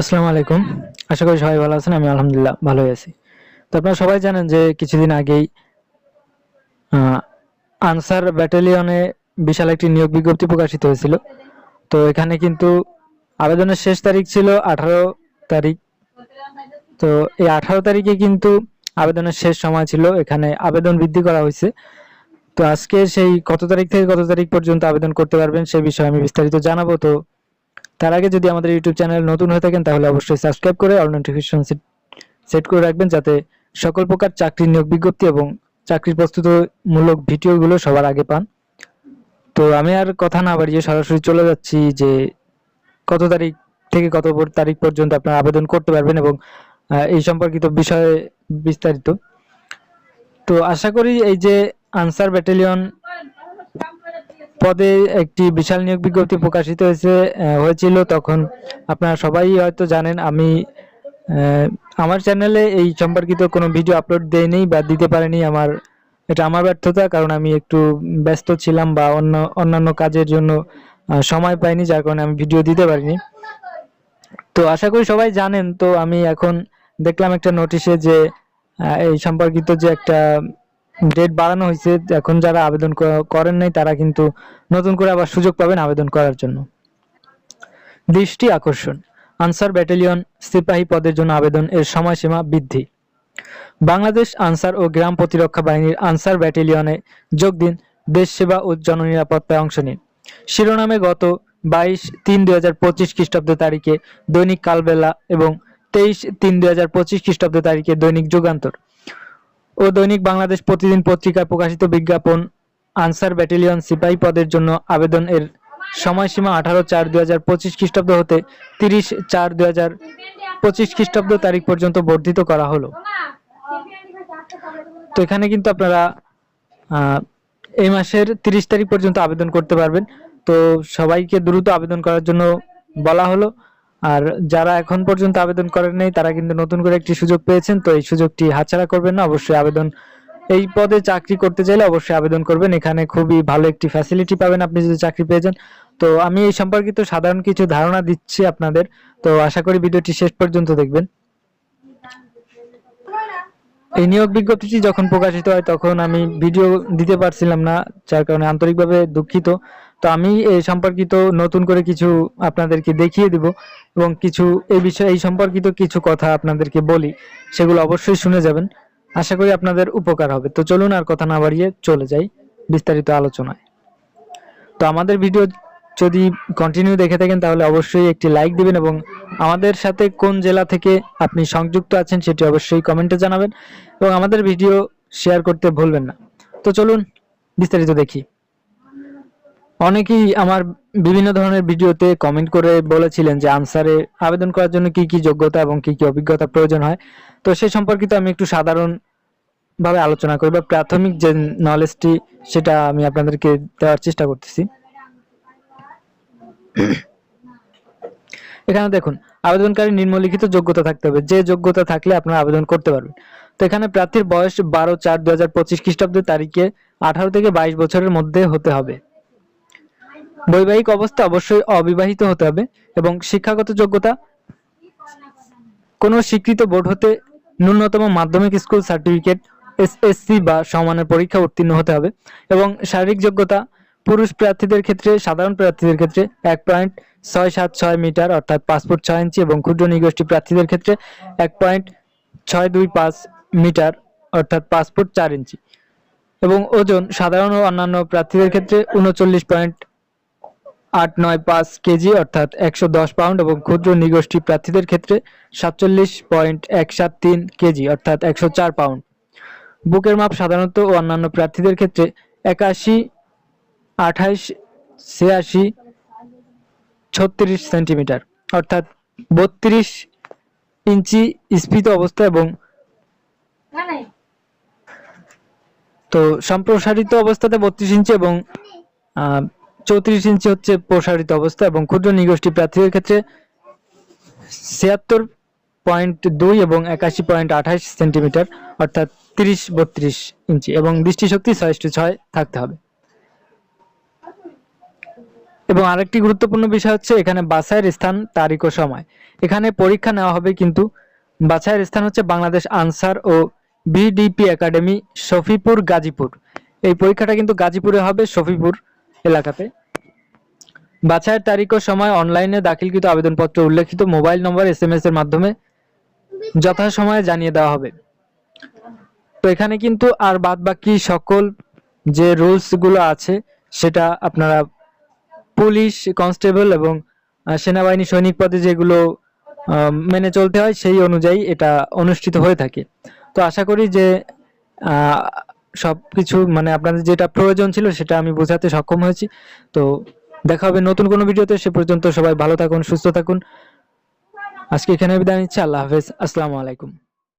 আসসালামু আলাইকুম। আশা করি সবাই ভালো আছেন, আমি আলহামদুলিল্লাহ ভালোই আছি। তো আপনারা সবাই জানেন যে কিছুদিন আগেই আনসার ব্যাটালিয়নে বিশাল একটি নিয়োগ বিজ্ঞপ্তি প্রকাশিত হয়েছিল। তো এখানে কিন্তু আবেদনের শেষ তারিখ ছিল আঠারো তারিখ। তো এই আঠারো তারিখে কিন্তু আবেদনের শেষ সময় ছিল, এখানে আবেদন বৃদ্ধি করা হয়েছে। তো আজকে সেই কত তারিখ থেকে কত তারিখ পর্যন্ত আবেদন করতে পারবেন সে বিষয়ে আমি বিস্তারিত জানাব। তো তার আগে যদি আমাদের ইউটিউব চ্যানেল নতুন হয়ে থাকেন, তাহলে অবশ্যই সাবস্ক্রাইব করে অল নোটিফিকেশন সেট করে রাখবেন যাতে সকল প্রকার চাকরির নিয়োগ বিজ্ঞপ্তি এবং চাকরির প্রস্তুতমূলক ভিডিওগুলো সবার আগে পান। তো আমি আর কথা না বাড়িয়ে সরাসরি চলে যাচ্ছি যে কত তারিখ থেকে কত তারিখ পর্যন্ত আপনারা আবেদন করতে পারবেন এবং এই সম্পর্কিত বিষয়ে বিস্তারিত। তো আশা করি এই যে আনসার ব্যাটালিয়ন পদে একটি বিশাল নিয়োগ বিজ্ঞপ্তি প্রকাশিত হয়েছে হয়েছিল তখন। আপনারা সবাই হয়তো জানেন, আমি আমার চ্যানেলে এই সম্পর্কিত কোনো ভিডিও আপলোড দেইনি বা দিতে পারিনি আমার, এটা আমার ব্যর্থতা, কারণ আমি একটু ব্যস্ত ছিলাম বা অন্য, অন্যান্য কাজের জন্য সময় পাইনি, যার কারণে আমি ভিডিও দিতে পারিনি। তো আশা করি সবাই জানেন, তো আমি এখন দেখলাম একটা নোটিশে যে এই সম্পর্কিত যে একটা ডেট বাড়ানো হয়েছে, এখন যারা আবেদন করেন নাই, তারা কিন্তু নতুন করে আবার সুযোগ পাবেন আবেদন করার জন্য। দৃষ্টি আকর্ষণ। আনসার ব্যাটালিয়ন সিপাহী পদের জন্য আবেদন এর সময়সীমা বৃদ্ধি। বাংলাদেশ আনসার ও গ্রাম প্রতিরক্ষা বাহিনীর আনসার ব্যাটালিয়নে যোগ দিন, দেশ সেবা ও জননিরাপত্তায় অংশ নিন। শিরোনামে গত বাইশ তিন দুই হাজার পঁচিশ খ্রিস্টাব্দ তারিখে দৈনিক কালবেলা এবং তেইশ তিন দুই হাজার পঁচিশ খ্রিস্টাব্দ তারিখে দৈনিক যুগান্তর। ও দৈনিক বাংলাদেশ প্রতিদিন পত্রিকায় প্রকাশিত বিজ্ঞাপন আনসার ব্যাটালিয়ন সিপাহী পদের জন্য আবেদন। এর সময়সীমা আঠারো চার দুই হাজার পঁচিশ খ্রিস্টাব্দ হতে তিরিশ চার দুই হাজার পঁচিশ খ্রিস্টাব্দ তারিখ পর্যন্ত বর্ধিত করা হলো। তো এখানে কিন্তু আপনারা এই মাসের তিরিশ তারিখ পর্যন্ত আবেদন করতে পারবেন। তো সবাইকে দ্রুত আবেদন করার জন্য বলা হলো। আর যারা এখন পর্যন্ত আবেদন করেন নাই, তারা কিন্তু নতুন করে একটি সুযোগ পেয়েছেন, তো এই সুযোগটি হাতছাড়া করবেন না। অবশ্যই আবেদন, এই পদে চাকরি করতে চাইলে অবশ্যই আবেদন করবেন। এখানে খুবই ভালো একটি ফ্যাসিলিটি পাবেন আপনি যদি চাকরি পেয়ে যান। তো আমি এই সম্পর্কিত সাধারণ কিছু ধারণা দিচ্ছি আপনাদের। তো আশা করি ভিডিওটি শেষ পর্যন্ত দেখবেন। এই নিয়োগ বিজ্ঞপ্তিটি যখন প্রকাশিত হয়, তখন আমি ভিডিও দিতে পারছিলাম না, যার কারণে আন্তরিকভাবে দুঃখিত। তো আমি এই সম্পর্কিত নতুন করে কিছু আপনাদেরকে দেখিয়ে দিব এবং কিছু এই বিষয়ে, এই সম্পর্কিত কিছু কথা আপনাদেরকে বলি, সেগুলো অবশ্যই শুনে যাবেন। আশা করি আপনাদের উপকার হবে। তো চলুন আর কথা না বাড়িয়ে চলে যাই বিস্তারিত আলোচনায়। তো আমাদের ভিডিও যদি কন্টিনিউ দেখে থাকেন, তাহলে অবশ্যই একটি লাইক দিবেন এবং আমাদের সাথে কোন জেলা থেকে আপনি সংযুক্ত আছেন, সেটি অবশ্যই কমেন্টে জানাবেন এবং আমাদের ভিডিও শেয়ার করতে ভুলবেন না। তো চলুন বিস্তারিত দেখি। অনেকেই আমার বিভিন্ন ধরনের ভিডিওতে কমেন্ট করে বলেছিলেন যে আনসারে আবেদন করার জন্য কি কি যোগ্যতা এবং কি কি অভিজ্ঞতা প্রয়োজন হয়। তো সে সম্পর্কিত আমি একটু সাধারণ ভাবে আলোচনা করি বা প্রাথমিক যে নলেজটি সেটা আমি আপনাদেরকে দেওয়ার চেষ্টা করতেছি। এখানে দেখুন আবেদনকারী নিম্নলিখিত যোগ্যতা থাকতে হবে। যে যোগ্যতা থাকলে আপনারা আবেদন করতে পারবেন। তো এখানে প্রার্থীর বয়স বারো চার দু হাজার পঁচিশ খ্রিস্টাব্দ তারিখে আঠারো থেকে বাইশ বছরের মধ্যে হতে হবে। বৈবাহিক অবস্থা অবশ্যই অবিবাহিত হতে হবে এবং শিক্ষাগত যোগ্যতা কোনো স্বীকৃত বোর্ড হতে ন্যূনতম মাধ্যমিক স্কুল সার্টিফিকেট, এসএসসি বা সমানের পরীক্ষা উত্তীর্ণ হতে হবে এবং শারীরিক যোগ্যতা পুরুষ প্রার্থীদের ক্ষেত্রে, সাধারণ প্রার্থীদের ক্ষেত্রে এক পয়েন্ট ছয় সাত ছয় মিটার অর্থাৎ ফুট ছয় ইঞ্চি এবং ক্ষুদ্র নিগোষ্ঠী প্রার্থীদের ক্ষেত্রে এক পয়েন্ট ছয় দুই পাঁচ মিটার অর্থাৎ ফুট চার ইঞ্চি এবং ওজন সাধারণ ও অন্যান্য প্রার্থীদের ক্ষেত্রে উনচল্লিশ পয়েন্ট আট নয় পাঁচ কেজি, অর্থাৎ একশো দশ পাউন্ড এবং ক্ষুদ্র নিগোষ্ঠী প্রার্থীদের ক্ষেত্রে সাতচল্লিশ পয়েন্ট এক সাত তিন কেজি, অর্থাৎ একশো চার পাউন্ড। বুকের মাপ সাধারণত অন্যান্য প্রার্থীদের ক্ষেত্রে একাশি আঠাইশ ছিয়াশি, ছত্রিশ সেন্টিমিটার, অর্থাৎ বত্রিশ ইঞ্চি স্ফীত অবস্থা এবং তো সম্প্রসারিত অবস্থাতে বত্রিশ ইঞ্চি এবং চৌত্রিশ ইঞ্চি হচ্ছে প্রসারিত অবস্থা এবং ক্ষুদ্র নিগোষ্ঠী প্রার্থীদের ক্ষেত্রে ছিয়াত্তর পয়েন্ট দুই এবং একাশি পয়েন্ট আঠাশ সেন্টিমিটার, অর্থাৎ তিরিশ বত্রিশ ইঞ্চি এবং দৃষ্টিশক্তি ছয় ছয় থাকতে হবে। এবং আরেকটি গুরুত্বপূর্ণ বিষয় হচ্ছে এখানে বাছাইয়ের স্থান, তারিখ ও সময়। এখানে পরীক্ষা নেওয়া হবে কিন্তু বাছাইয়ের স্থান হচ্ছে বাংলাদেশ আনসার ও বিডিপি একাডেমি শফিপুর গাজীপুর এই পরীক্ষাটা কিন্তু গাজীপুরে হবে, শফিপুর এলাকাতে। বাছাইয়ের তারিখ ও সময় অনলাইনে দাখিলকৃত আবেদনপত্র উল্লেখিত মোবাইল নম্বর, এস এম এস এর মাধ্যমে যথাসময়ে জানিয়ে দেওয়া হবে। তো এখানে কিন্তু আর বাদ বাকি সকল যে রুলসগুলো আছে, সেটা আপনারা পুলিশ, কনস্টেবল এবং সেনাবাহিনী, সৈনিক পদে যেগুলো মেনে চলতে হয়, সেই অনুযায়ী এটা অনুষ্ঠিত হয়ে থাকে। তো আশা করি যে আহ, সবকিছু মানে আপনাদের যেটা প্রয়োজন ছিল সেটা আমি বোঝাতে সক্ষম হয়েছি। তো দেখা হবে নতুন কোনো ভিডিওতে সে পর্যন্ত সবাই ভালো থাকুন সুস্থ থাকুন। আজকে এখানে বিদায় নিচ্ছি আল্লাহ হাফেজ আসসালামু আলাইকুম।